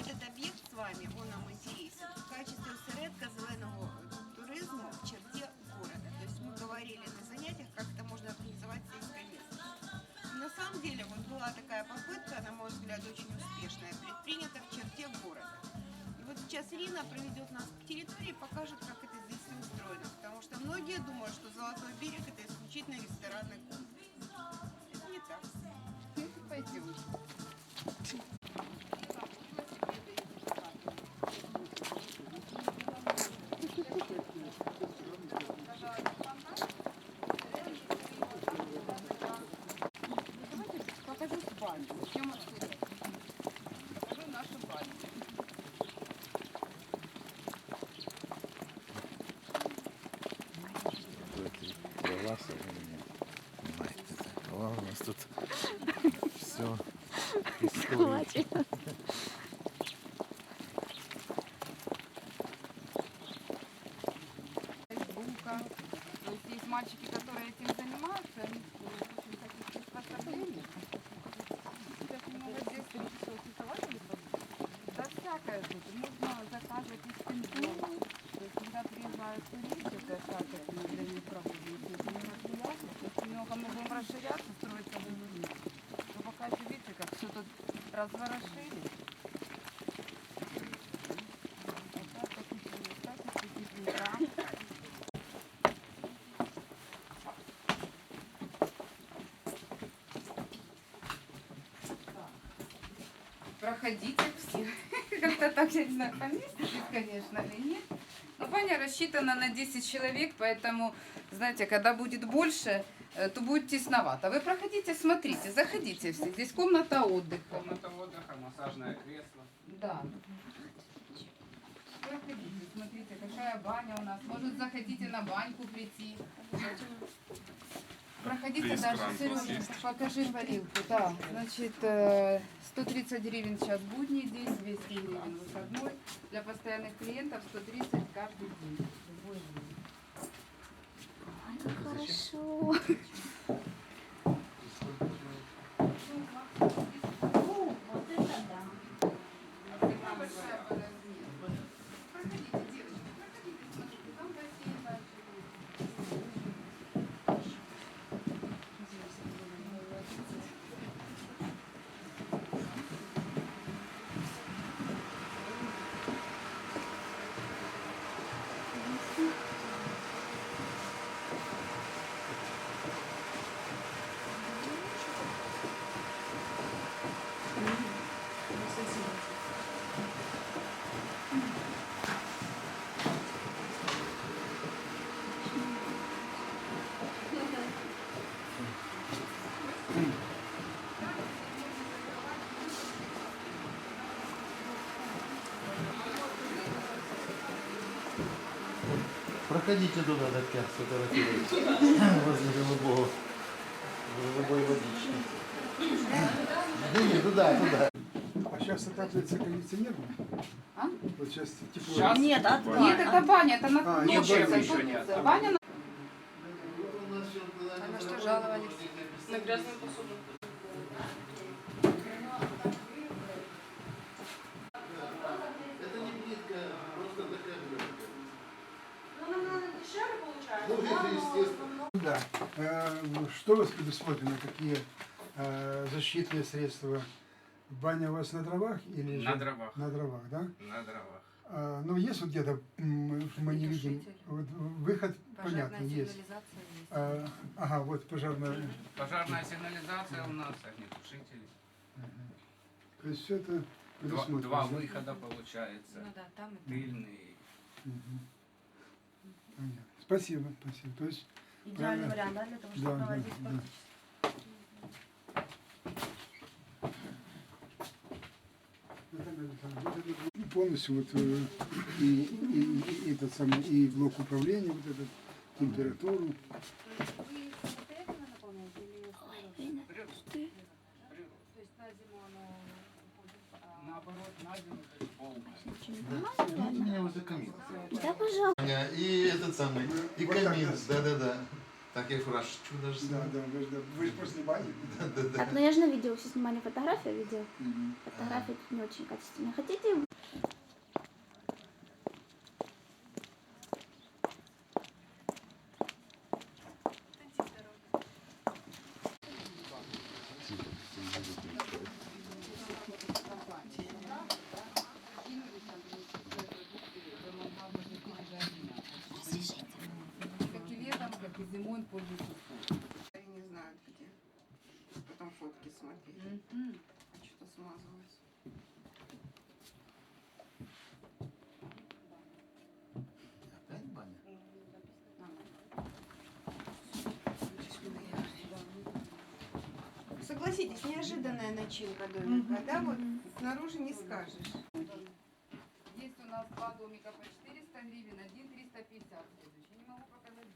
этот объект с вами, он нам интересен в качестве осередка зеленого туризму в черте города. То есть мы говорили на занятиях, как это можно организовать местности. И на самом деле вот была такая попытка, на мой взгляд, очень успешная, предпринята в черте города. И вот сейчас Ирина проведет нас по территории и покажет, как это здесь устроено. Потому что многие думают, что Золотой берег это исключительно ресторанный комплекс. Это не так. Пойдем. Классно Знаете, у нас тут все Хватит. Есть бука. То есть есть мальчики, которые этим занимаются, они в общем, таких приспособлений. Сейчас немного здесь что, рисовали Да всякое тут. Можно заказывать из пинтуры. То есть когда приезжают туристы, это как это для них проводим здесь мероприятия. То есть немного мы будем расширяться, строить целый мир. Но пока еще видите, как все тут разворошили. Проходите все. Как-то так, я не знаю, поместитесь, конечно, или нет. Но баня рассчитана на 10 человек, поэтому, знаете, когда будет больше, э, то будет тесновато. Вы проходите, смотрите, заходите все. Здесь комната отдыха. Массажное кресло. Да. Проходите, смотрите, какая баня у нас. Может, захотите на баньку прийти. Проходите дальше, Сережа, покажи парилку. Да, значит, э, 130 гривен сейчас будний день, 200 гривен выходной. Для постоянных клиентов 130 каждый день. Любой день. Ой, как хорошо. Вот это да. Одна большая подожди. Проходите, девочки, проходите, смотрите, там бассейн дальше будет. Проходите туда, до Кя, сфотографируйте. Возле голубого. Голубой водички. Да нет, туда, туда. А сейчас, оказывается, кондиционер? А? Вот сейчас тепло. Сейчас Нет, от Нет, это баня, это на А, это баня. Еще нет. Баня на... А на что жаловались? На грязную посуду. Это не плитка, просто такая блёдка. Ну. Ну. Да. Э, Что у вас предусмотрено? Какие э, защитные средства? Баня у вас на дровах или же- На дровах. На дровах, да? На дровах. А, ну, есть вот где-то, мы не видим, вот выход, понятно, есть. сигнализация есть. А, ага, вот пожарная. Пожарная сигнализация у нас, огнетушители. То есть все это Два, два да? выхода получается. Ну да, там и Тыльный. Мгм. Понятно. Спасибо, спасибо. То есть, Идеальный Правильно. вариант, да, для того, чтобы да, проводить да. Вот полностью вот э, и, и, и этот самый и блок управления, вот этот температуру. Да, пожалуйста. И этот самый, и камин, да-да-да. Так я фраж чудо ж Да, да, да, да. Вы же после бани? Так, ну я же на видео все снимали фотографию, видео. Фотографии тут не очень качественные. Хотите? Как и летом, как и зимой пользуются спросом. Они не знают где. Потом фотки смотреть. Мгм. А что-то смазывается. Опять баня? Согласитесь, неожиданная начинка домика, да? Вот снаружи не скажешь. Есть у нас два домика по 400 гривен, один 350 следующий. Не могу показать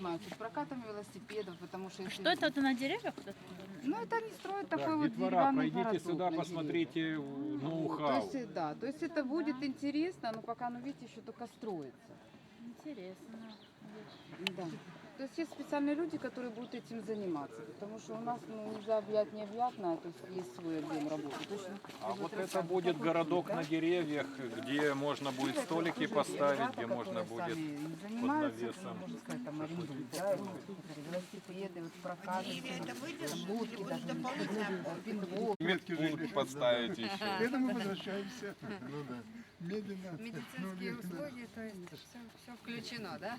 Занимаются прокатом велосипедов, потому что если... Что это, это на деревьях? Ну это они строят Так, такой вот деревянный пройдите городок сюда, посмотрите э, То ноу-хау. есть, да, то есть это будет интересно, но пока, ну видите, еще только строится. Интересно. Да. То есть есть специальные люди, которые будут этим заниматься, потому что у нас ну, нельзя объять необъятное, то есть есть свой объем работы. Точно, А вот это будет городок тип, на да? деревьях, где можно будет Это столики поставить, ребята, где можно будет занимаются, навесом. можно сказать, там арендуют, да, и вот, которые велосипеды, вот прокаты, Деревья это там выдержит лодки или будет даже, дополнительная пинбол. медпункт поставить еще. К этому возвращаемся. ну да. Медицинские Ну, услуги, то есть все включено, да?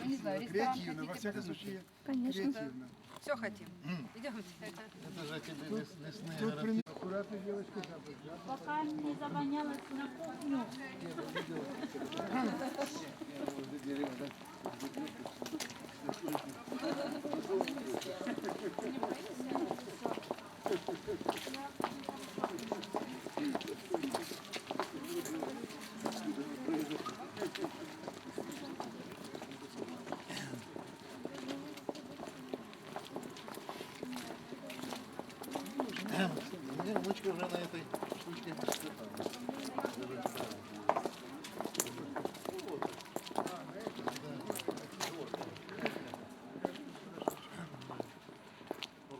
Ну не знаю, ресторан Креативно, во хотите всяком случае, Конечно. креативно. Все хотим. Идемте. Это же тебе лес- лесные Тут городки. при... аккуратно девочка запах. запах. Пока не завонялось на кухню. Внучка уже на этой штучке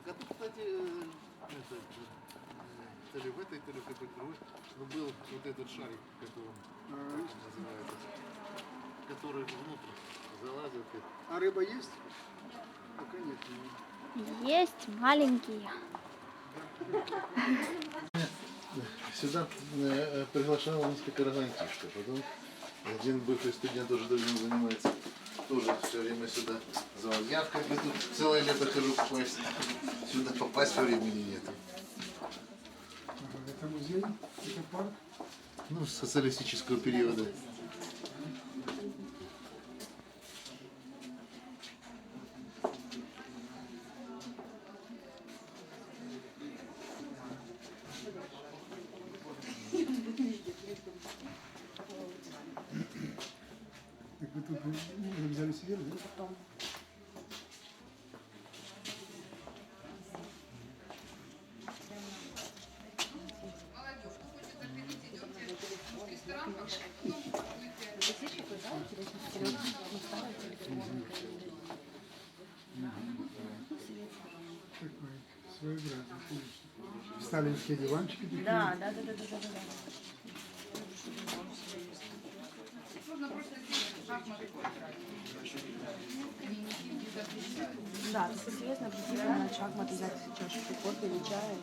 это, кстати, э, это, э, то ли в этой, то ли в какой другой, но был вот этот шарик, которым А, называется, который внутрь залазит. А рыба есть? Пока нет. Есть маленькие. Сюда э, приглашал несколько раз антишка. Потом один бывший студент тоже другим занимается. Тоже все время сюда звал. Я как бы тут целое лето хожу попасть. Сюда попасть времени нет. Это музей, это парк. Ну, социалистического периода. Так вы тут ну, взяли сидели, да? Молодежь, кто хочет заходить, идемте в конечно. сталинские диванчики. Да, да, да, да, да, да, да. Можно просто здесь шахматы. Да, если серьезно, определенно шахматы взять чашечку кофе или чая.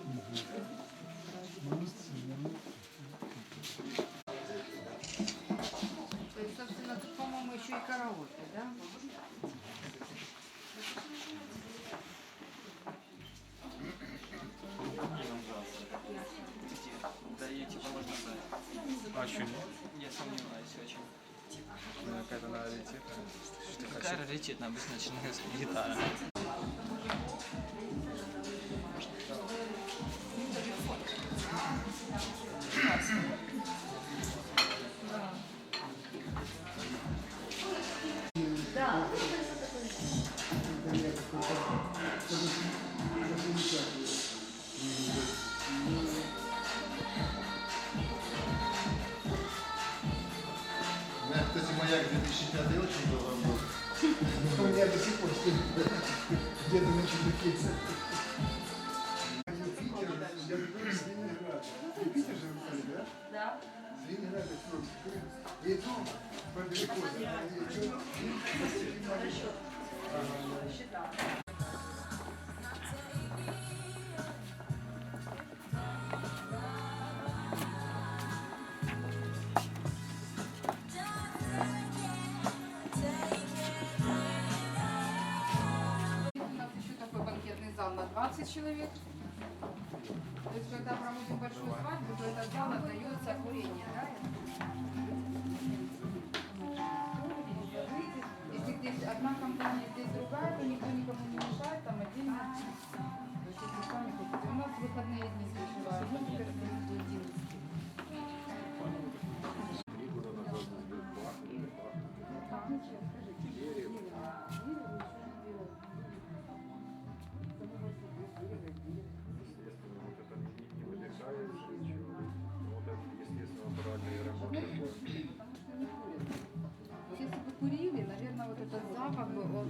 То караоке, да? Да и типа можно знать. А что, Я сомневаюсь очень. ну, какая-то она раритетная. Какая раритетная обычно начинается гитара. Где-то на чердаке. Питер, я говорю, с Ленинграда. Вы Питер же Наталья, да? Да. С Ленинграда к нам. И то по то, Хорошо. У человек. То есть, когда проводим большую свадьбу, то этот зал отдается курение, да? Его.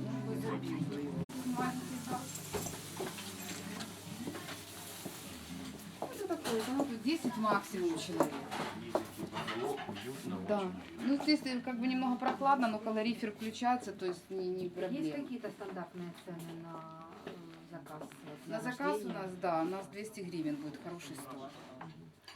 Маленький запах. Ну, Это такое, да, вот 10 максимум человек. Да. Ну, здесь как бы немного прохладно, но калорифер включается, то есть не, не Есть проблема. какие-то стандартные цены на э, заказ? На заказ у нас, да, у нас 200 гривен будет хороший стол.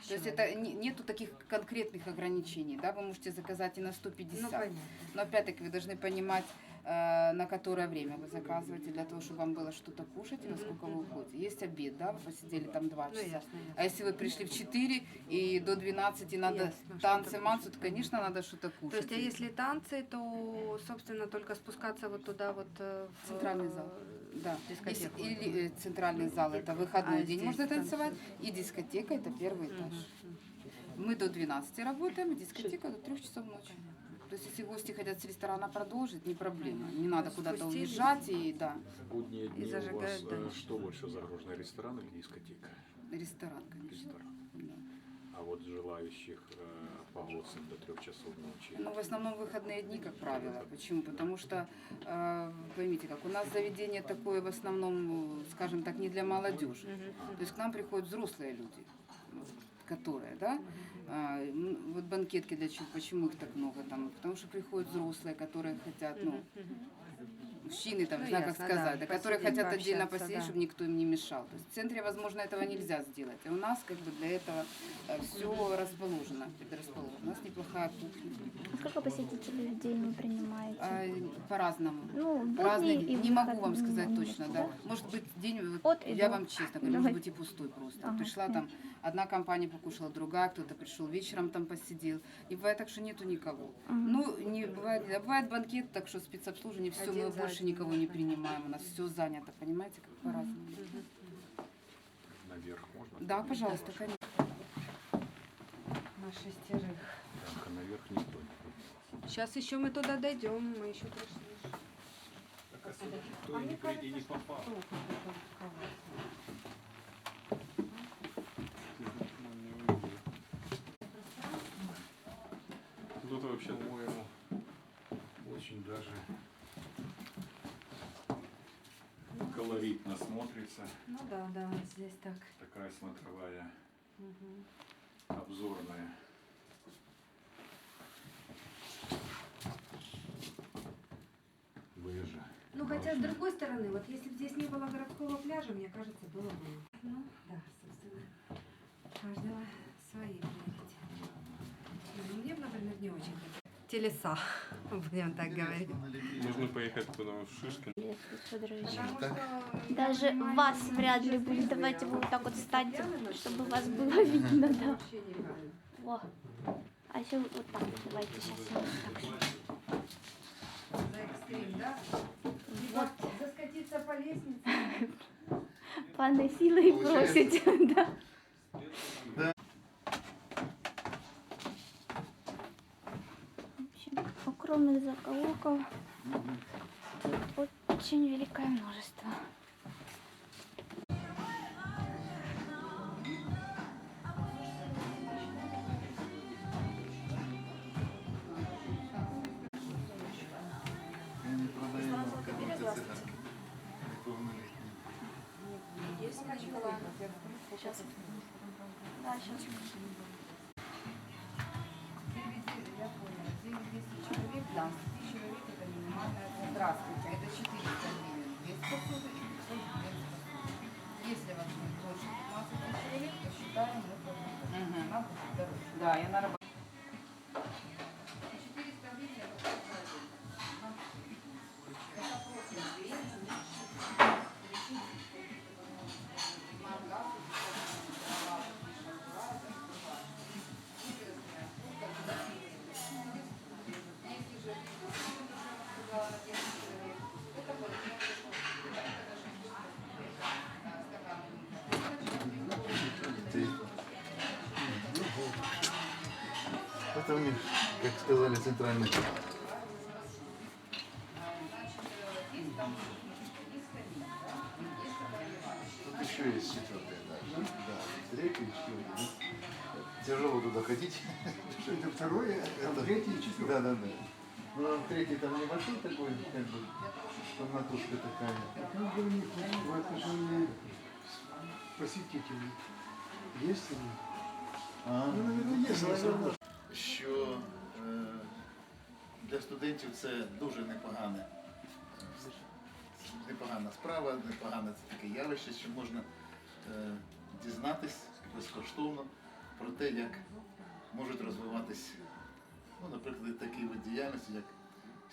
То есть это не- нету таких конкретных ограничений, да, вы можете заказать и на 150. Ну, понятно. Но опять-таки вы должны понимать, на которое время вы заказываете, для того, чтобы вам было что-то кушать и насколько вы уходите. Есть обед, да, вы посидели там 2 Ну, часа. ясно, ясно. А если вы пришли в 4 и до 12 надо Ясно, танцы, мансу, то, конечно, надо что-то То кушать. есть, а если танцы, то, собственно, только спускаться вот туда вот э, в Центральный э, зал. Да. Если, дискотеку. или э, центральный зал это выходной А день можно танцы. танцевать, и дискотека это первый этаж. Мы до 12 работаем, дискотека до 3 часов ночи. То есть если гости хотят с ресторана продолжить, не проблема. Не надо куда-то уезжать и да, Будние дни у вас зажигают э, дальше. что больше загружено, ресторан или дискотека? ресторан, конечно. Ресторан. Да. А вот желающих э, погодцы до трех часов ночи. Ну, в основном выходные дни, как правило. Почему? Потому что, э, поймите, как у нас заведение такое в основном, э, скажем так, не для молодежи. То есть к нам приходят взрослые люди, вот, которые, да, а, вот банкетки для чего, почему их так много там? Потому что приходят взрослые, которые хотят, ну, мужчины, там, Ну, не знаю, как ясно, сказать, да, да, которые хотят отдельно посидеть, да. чтобы никто им не мешал. То есть в центре, возможно, этого нельзя сделать. А у нас как бы для этого все расположено, предрасположено. У нас неплохая кухня. Сколько посетителей в день вы принимаете? А, по-разному. ну, будни Разные, и не могу вам сказать точно, да. да? Может быть, день, вот От я до. вам честно говорю, Давай. может быть и пустой просто. Ага, Пришла там, одна компания покушала, другая, кто-то пришел вечером там посидел. И бывает так, что нету никого. Мгм. Ну, не бывает, бывает банкет, так что спецобслуживание, все, Один мы больше одним, никого не принимаем, у нас все занято, понимаете, как по-разному. Наверх можно? Да, пожалуйста, конечно. На шестерых. Только наверх никто не. Сейчас еще мы туда дойдем, мы еще пришли. Никто и не, и не попал. Тут вообще, по-моему, очень даже колоритно. Смотрится. Ну да, да, здесь так. Такая смотровая, Мгм. обзорная. Выезжа. Ну, хотя, с другой стороны, вот если бы здесь не было городского пляжа, мне кажется, было бы... Ну, да, собственно, каждого свои приоритеты. Ну, Мне, бы, например, не очень хотелось. Телеса, будем так говорить. Можно поехать туда, в Шишкин. Потому что, Даже вас вряд ли будет. Давайте вы вот так вот встаньте, чтобы то вас было видно, да. Во. А еще вот так вот давайте сейчас. За экстрим, да? Вот. Заскотиться по лестнице. Пане силой Получается. просить, да. В общем, укромных закоулков тут очень великое множество. Да, сейчас. Я поняла. 900 человек, да, 10 человек это минимальная. Здравствуйте, это 400 гривен. Без посуды и 500 без посуды. Если вас будет больше 15 человек, то считаем дороже. Да, я на сказали, центральный. Тут еще есть четвертый этаж. Да, третий, четвертый. Ну, Тяжело туда ходить. Это второе, Это- третье и четвертое. Да, да, да. Ну, а третий там небольшой такой, как бы, комнатушка такая. Как бы у них вот в отношении посетителей есть они? А, Ну, наверное, є наверное, свобода. що е, для студентів це дуже непогане, непогана справа, непогане це таке явище, що можна е, дізнатись безкоштовно про те, як можуть розвиватись, ну, наприклад, такий вид діяльності, як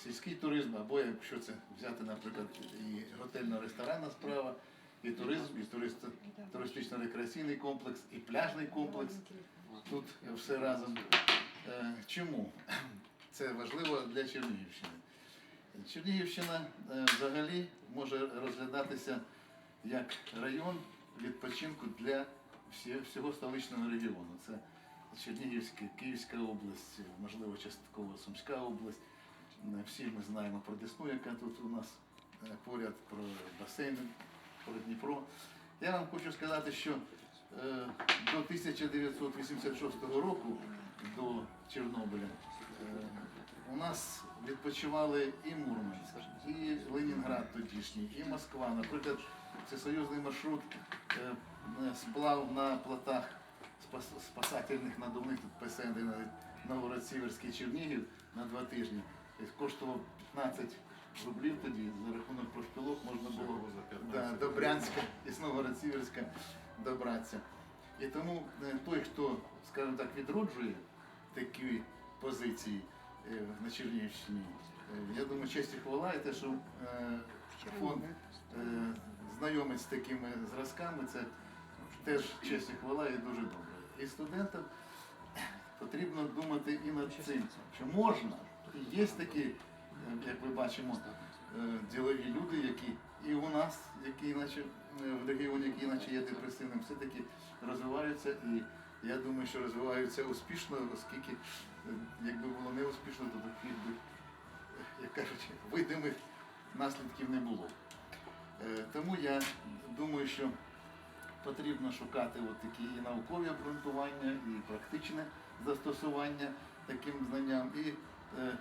сільський туризм, або якщо це взяти, наприклад, і готельно-ресторанна справа, і туризм, і турист- туристично-рекреаційний комплекс, і пляжний комплекс. Тут все разом. Е, Чому? Це важливо для Чернігівщини. Чернігівщина е, взагалі може розглядатися як район відпочинку для всього столичного регіону. Це Чернігівська, Київська область, можливо, частково Сумська область. Е, Всі ми знаємо про Десну, яка тут у нас е, поряд, про басейни, про Дніпро. Я вам хочу сказати, що до 1986 року, до Чорнобиля, у нас відпочивали і Мурманськ, і Ленінград тодішній, і Москва. Наприклад, всесоюзний маршрут е, е, сплав на плотах спасательних надувних, тут ПСН Новгород-Сіверський Чернігів на два тижні. Тобто коштував 15 рублів тоді, за рахунок профспілок можна було да, до Брянська і з Новгород-Сіверська добратися. І тому е, той, хто, скажімо так, відроджує такі позиції е, на Чернігівщині, е, я думаю, честь і хвала, і те, що е, фонд знайомить з такими зразками, це теж честь і хвала і дуже добре. І студентам потрібно думати і над цим, що можна, є такі, як ми бачимо, ділові люди, які і у нас, які іначе в регіоні, які іначе є депресивним, все-таки розвиваються і я думаю, що розвиваються успішно, оскільки якби було не успішно, то таких би, як кажуть, видимих наслідків не було. Е, Тому я думаю, що потрібно шукати от такі і наукові обґрунтування, і практичне застосування таким знанням. І е,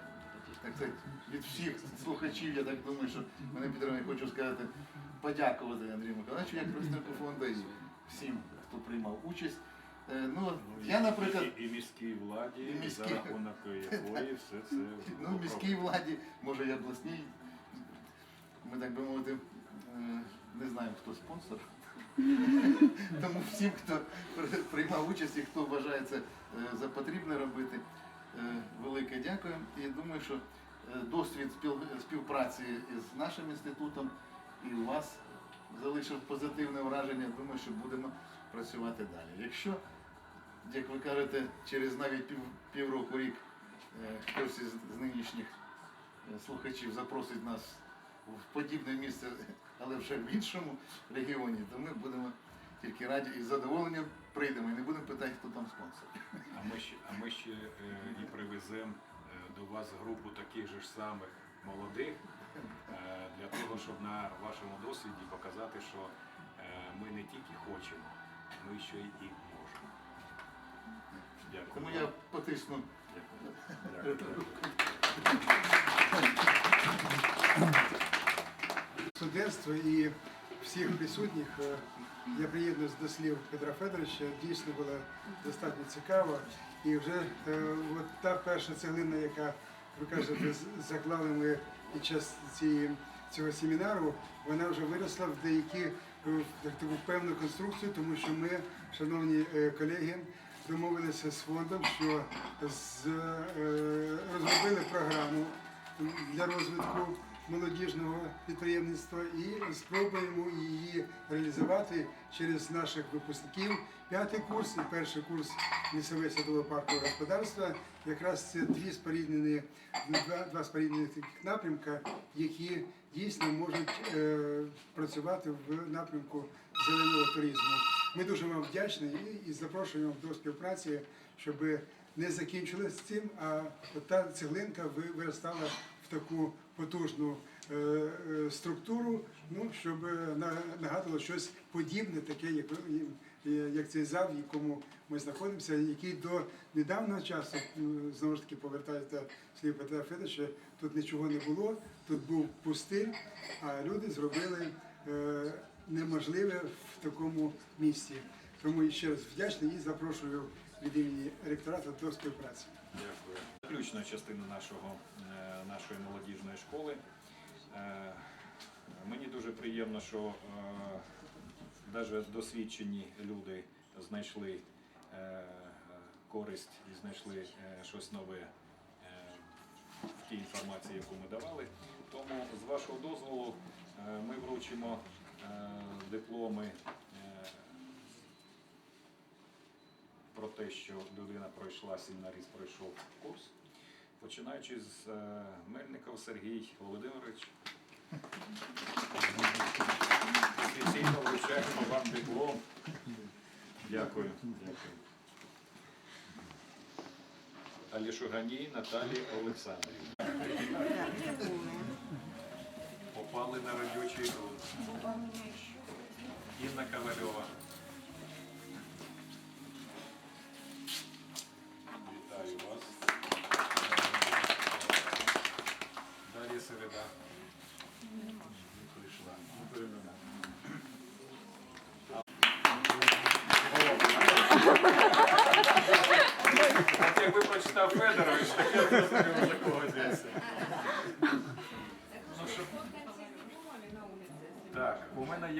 так сказати, від всіх слухачів, я так думаю, що мене підтримує, хочу сказати, подякувати Андрію Миколаївичу як представнику фонду і всім, хто приймав участь. Е, Ну, я, наприклад, І, і міській владі, І міській. за рахунок якої все це ну, міській владі, може і обласній, ми так би мовити, е, не знаємо, хто спонсор. Тому всім, хто при- приймав участь і хто вважає це е, за потрібне робити, е, велике дякую. І думаю, що е, досвід спів- співпраці із нашим інститутом і у вас залишив позитивне враження. Думаю, що будемо працювати далі. Якщо, як ви кажете, через навіть пів, півроку рік е, хтось із, з нинішніх е, слухачів запросить нас в подібне місце, але вже в іншому регіоні, то ми будемо тільки раді і з задоволенням прийдемо і не будемо питати, хто там спонсор. А ми ще, а ми ще е, і привеземо е, до вас групу таких же ж самих молодих е, для того, щоб на вашому досвіді показати, що е, ми не тільки хочемо, ми ще і. Дякую. Тому я потисну. Дякую. Дякую. студентство і всіх присутніх. Я приєднуюсь до слів Петра Федоровича. Дійсно було достатньо цікаво. І вже е, от та перша цеглина, яка ви кажете, заклали ми під час цієї, цього семінару, вона вже виросла в деякі е, в таку певну конструкцію, тому що ми, шановні е, колеги, домовилися з фондом, що з, е, розробили програму для розвитку молодіжного підприємництва і спробуємо її реалізувати через наших випускників. П'ятий курс і перший курс лісове садове паркове господарства. Якраз це дві споріднені, два, два споріднені напрямка, які дійсно можуть е, працювати в напрямку зеленого туризму. Ми дуже вам вдячні і, запрошуємо до співпраці, щоб не закінчилось цим, а та цеглинка виростала в таку потужну е, е, структуру, ну, щоб е, на- нагадувало щось подібне, таке, як, як цей зал, в якому ми знаходимося, який до недавнього часу, знову ж таки повертаюся до слів Петра Федоровича, тут нічого не було, тут був пустир, а люди зробили неможливе в такому місці. Тому ще раз вдячний і запрошую від імені ректорату до співпраці. Дякую. Заключна частина нашого, е, нашої молодіжної школи. Е, Мені дуже приємно, що навіть досвідчені люди знайшли е, користь і знайшли е, щось нове е, в тій інформації, яку ми давали. Тому з вашого дозволу е, ми вручимо е, дипломи е, про те, що людина пройшла, семінаріст пройшов курс, починаючи з е, Мельников Сергій Володимирович. Офіційно вручаємо вам диплом. Дякую. Дякую. Алішуганій Наталії Олександрівні. Попали на родючий ґрунт.